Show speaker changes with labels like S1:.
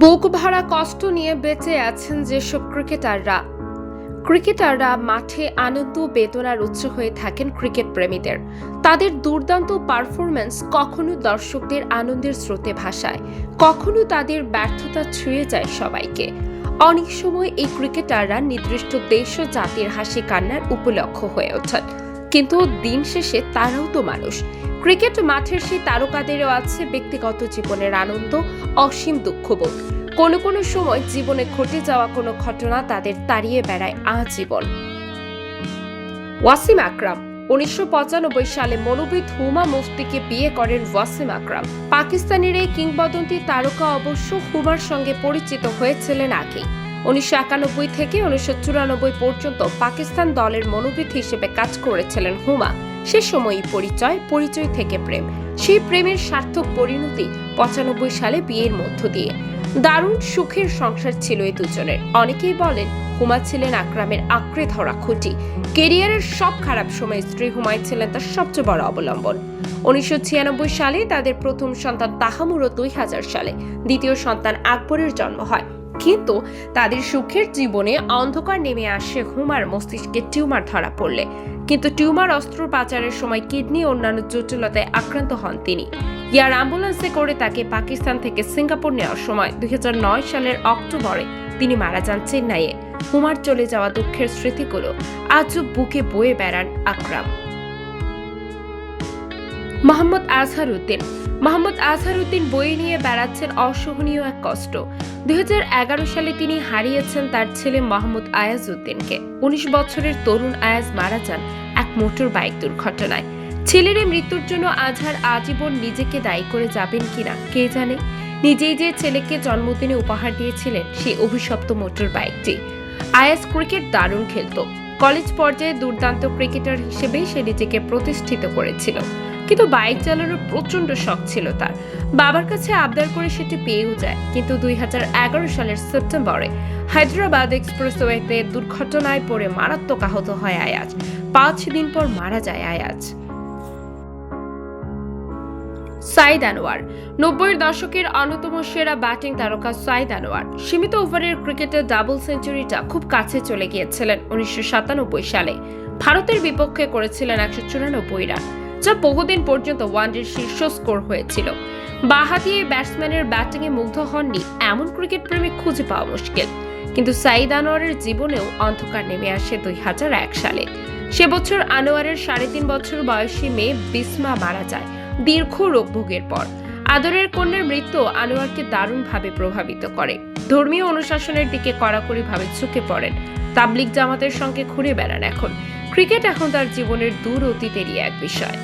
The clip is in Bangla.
S1: বুক ভরা কষ্ট নিয়ে বেঁচে আছেন যেসব ক্রিকেটাররা। ক্রিকেটাররা মাঠে আনন্দ, বেদনার উৎস হয়ে থাকেন ক্রিকেট প্রেমীদের। তাদের দুর্দান্ত পারফরম্যান্স কখনো দর্শকদের আনন্দের স্রোতে ভাসায়, কখনো তাদের ব্যর্থতা ছুঁয়ে যায় সবাইকে। অনেক সময় এই ক্রিকেটাররা নির্দিষ্ট দেশ ও জাতির হাসি কান্নার উপলক্ষ হয়ে ওঠেন। কিন্তু দিন শেষে তারাও তো মানুষ। ক্রিকেট মাঠের সেই তারকাদেরও আছে ব্যক্তিগত জীবনের আনন্দ, অসীম দুঃখবোধ। কোনো কোনো সময় জীবনে ঘটে যাওয়া কোনো ঘটনা তাদের তাড়িয়ে বেড়ায় আজীবন। ওয়াসিম আকরাম, উনিশশো পঁচানব্বই সালে মনোবিদ হুমা মুফতিকে বিয়ে করেন ওয়াসিম আকরাম। পাকিস্তানের এই কিংবদন্তি তারকা অবশ্য হুমার সঙ্গে পরিচিত হয়েছিলেন আগেই। উনিশশো একানব্বই থেকে উনিশশো চুরানব্বই পর্যন্ত পাকিস্তান দলের মনোবিদ হিসেবে কাজ করেছিলেন হুমা। সে সময়ই পরিচয় পরিচয় থেকে প্রেম। সেই প্রেমের সার্থক পরিণতি পঁচানব্বই সালে বিয়ের মধ্য দিয়ে। দারুণ সুখের সংসার ছিল এই দুজনের। অনেকেই বলেন, হুমা ছিলেন আকরামের আঁকড়ে ধরা খুঁটি। কেরিয়ারের সব খারাপ সময় স্ত্রী হুমায় ছিলেন তার সবচেয়ে বড় অবলম্বন। উনিশশো ছিয়ানব্বই সালে তাদের প্রথম সন্তান তাহামুর ও দুই সালে। দ্বিতীয় সন্তান আকবরের জন্ম হয়। কিন্তু তাদের সুখের জীবনে অন্ধকার নেমে আসে হুমার মস্তিষ্কে টিউমার ধরা পড়লে। কিন্তু টিউমার অস্ত্রোপচারের সময় কিডনি অন্যান্য জটিলতায় আক্রান্ত হন তিনি। ইয়ার অ্যাম্বুলেন্সে করে তাকে পাকিস্তান থেকে সিঙ্গাপুর নেওয়ার সময় দুই হাজার নয় সালের অক্টোবরে তিনি মারা যান চেন্নাইয়ে। হুমার চলে যাওয়া দুঃখের স্মৃতিগুলো আজও বুকে বয়ে বেড়ান আকরাম। মোহাম্মদ আজহার উদ্দিন মোহাম্মদ আজহার উদ্দিন বয়ে নিয়ে বেড়াচ্ছেন অসহনীয় এক কষ্ট। দুই হাজার এগারো সালে তিনি হারিয়েছেন তার ছেলে মোহাম্মদ আয়াজ উদ্দিনকে উনিশ বছরের তরুণ আয়াজ মারা যান এক মোটর বাইক দুর্ঘটনায়। ছেলের মৃত্যুর জন্য আজহার আজীবন নিজেকে দায়ী করে যাবেন কিনা, কে জানে? নিজেই যে ছেলেকে জন্মদিনে উপহার দিয়েছিলেন সেই অভিশপ্ত মোটর বাইকটি আয়াস ক্রিকেট দারুণ খেলতো। কলেজ পর্যায়ে দুর্দান্ত ক্রিকেটার হিসেবে সে নিজেকে প্রতিষ্ঠিত করেছিল। কিন্তু বাইক চালানোর প্রচণ্ড শখ ছিল তার। বাবার কাছে আবদার করে সেটি পেয়েও যায়, কিন্তু দুই সালের সেপ্টেম্বরে হায়দ্রাবাদ এক্সপ্রেসওয়েতে দুর্ঘটনায় পড়ে মারাত্মক আহত হয় আয়াজ। পাঁচ দিন পর মারা যায় আয়াজ। সাইদ আনোয়ার, নব্বইয়ের দশকের অন্যতম সেরা ব্যাটিং তারকা সাইদ আনোয়ার, সীমিত ওভারের ক্রিকেটে ডাবল সেঞ্চুরিটা খুব কাছে চলে গিয়েছিলেন উনিশশো সাতানব্বই সালে। ভারতের বিপক্ষে করেছিলেন একশো চুরানব্বই রান। যা বহুদিন পর্যন্ত ওয়ানডের শীর্ষ স্কোর হয়েছিল। বাহাতি এই ব্যাটসম্যানের ব্যাটিংয়ে মুগ্ধ হননি এমন ক্রিকেট প্রেমিক খুঁজে পাওয়া মুশকিল। কিন্তু সাইদ আনোয়ারের জীবনেও অন্ধকার নেমে আসে দুই হাজার এক সালে। সে বছর আনোয়ারের সাড়ে তিন বছর বয়সী মেয়ে বিসমা মারা যায় দীর্ঘ রোগভোগের পর। আদরের কন্যার মৃত্যু আনোয়ারকে দারুণভাবে প্রভাবিত করে। ধর্মীয় অনুশাসনের দিকে কড়াকড়িভাবে ঝুঁকে পড়েন। তাবলিক জামাতের সঙ্গে ঘুরে বেড়ান এখন। ক্রিকেট এখন তার জীবনের দূর অতীতেরই এক বিষয়।